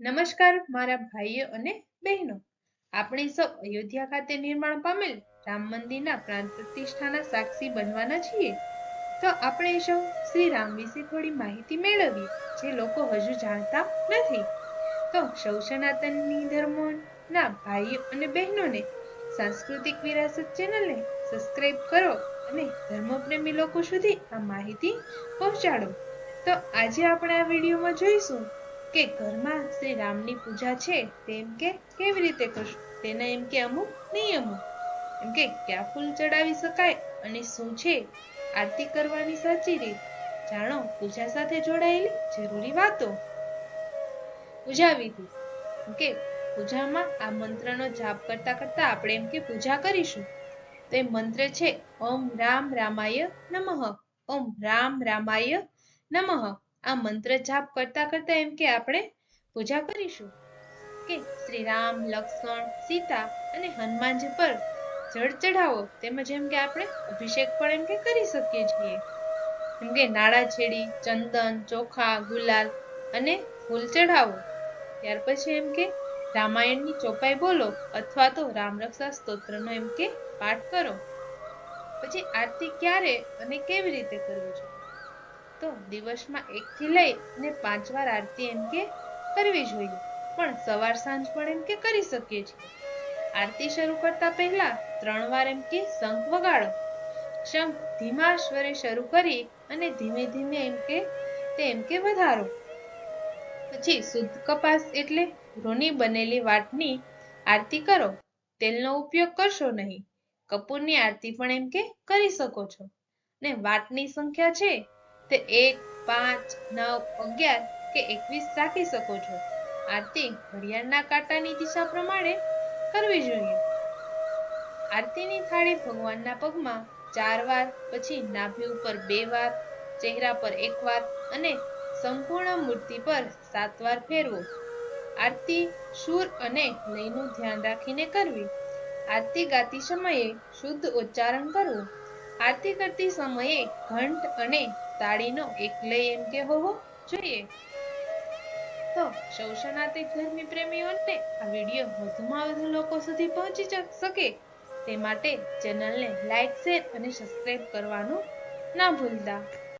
નમસ્કાર, મારા ભાઈઓ અને બહેનો. આપણે સૌ અયોધ્યા ખાતે નિર્માણ પામેલ રામ મંદિરના પ્રાણ પ્રતિષ્ઠાના સાક્ષી બનવાના છીએ. તો આપણે સૌ શ્રી રામ વિશે થોડી માહિતી મેળવીએ, જે લોકો હજુ જાણતા નથી. તો સૌ સનાતનની ધર્મોના ભાઈઓ અને બહેનોને સાંસ્કૃતિક વિરાસત ચેનલને સબસ્ક્રાઇબ કરો અને ધર્મપ્રેમી લોકો સુધી આ માહિતી પહોંચાડો. તો આજે આપણે આ વિડીયોમાં જોઈશું કે ઘરમાં શ્રી રામની પૂજા છે, તેમ કે કેવી રીતે કરશું? તેના એમ કે અમુક નિયમો. એમ કે ક્યાં ફૂલ ચડાવી શકાય અને શું છે? આરતી કરવાની સાચી રીત. જાણો, પૂજા સાથે જોડાયેલી જરૂરી વાતો. પૂજા વિધિ. કે પૂજામાં આ મંત્રનો જાપ કરતા કરતા આપણે એમ કે પૂજા કરીશું. તો મંત્ર છે, ઓમ રામ રામાય નમઃ. ઓમ રામ રામાય નમઃ. આ મંત્ર જાપ કરતા કરતા એમ કે આપણે પૂજા કરીશું. કે શ્રી રામ લક્ષ્મણ, સીતા અને હનુમાનજી પર જળ ચઢાવો તેમજ એમ કે આપણે અભિષેક પણ એમ કે કરી શકીએ છીએ. એમ કે નાળા છેડી, ચંદન, ચોખા, ગુલાલ અને ફૂલ ચઢાવો. ત્યાર પછી એમ કે રામાયણની ચોપાઈ બોલો અથવા તો રામરક્ષા સ્તોત્રનો એમ કે પાઠ કરો. પછી આરતી ક્યારે અને કેવી રીતે કરવી છે તો દિવસમાં એક થી લઈ ને પાંચ વાર આરતી એમ કે કરવી જોઈએ. પણ સવાર સાંજ પણ એમ કે કરી શકીએ છીએ. આરતી શરૂ કરતા પહેલા ત્રણ વાર એમ કે શંખ વગાડો. શંખ ધીમા સ્વરે શરૂ કરી અને ધીમે ધીમે એમ કે તે એમ કે વધારો. પછી શુદ્ધ કપાસ એટલે રૂની બનેલી વાટની આરતી કરો. તેલનો ઉપયોગ કરશો નહીં. કપૂરની આરતી પણ એમ કે કરી શકો છો. ને વાટની સંખ્યા છે તે એક, પાંચ, નવ, અગિયાર કે એકવીસ રાખી શકો છો. આરતી ઘડિયાળના કાંટાની દિશા પ્રમાણે કરવી જોઈએ. આરતીની થાળી ભગવાનના પગમાં ચાર વાર, પછી નાભી ઉપર બે વાર, ચહેરા પર એક વાર અને સંપૂર્ણ મૂર્તિ પર સાત વાર ફેરવો. આરતી સુર અને લયનું ધ્યાન રાખીને કરવી. આરતી ગાતી સમયે શુદ્ધ ઉચ્ચારણ કરવું. આરતી કરતી સમયે ઘંટ અને તાળીનો એકલય એમ કે હોવો જોઈએ. તો સનાતન ધર્મી પ્રેમીઓને આ વીડિયો વધુમાં વધુ લોકો સુધી પહોંચી શકે તે માટે ચેનલને લાઈક, શેર અને સબસ્ક્રાઇબ કરવાનું ના ભૂલતા.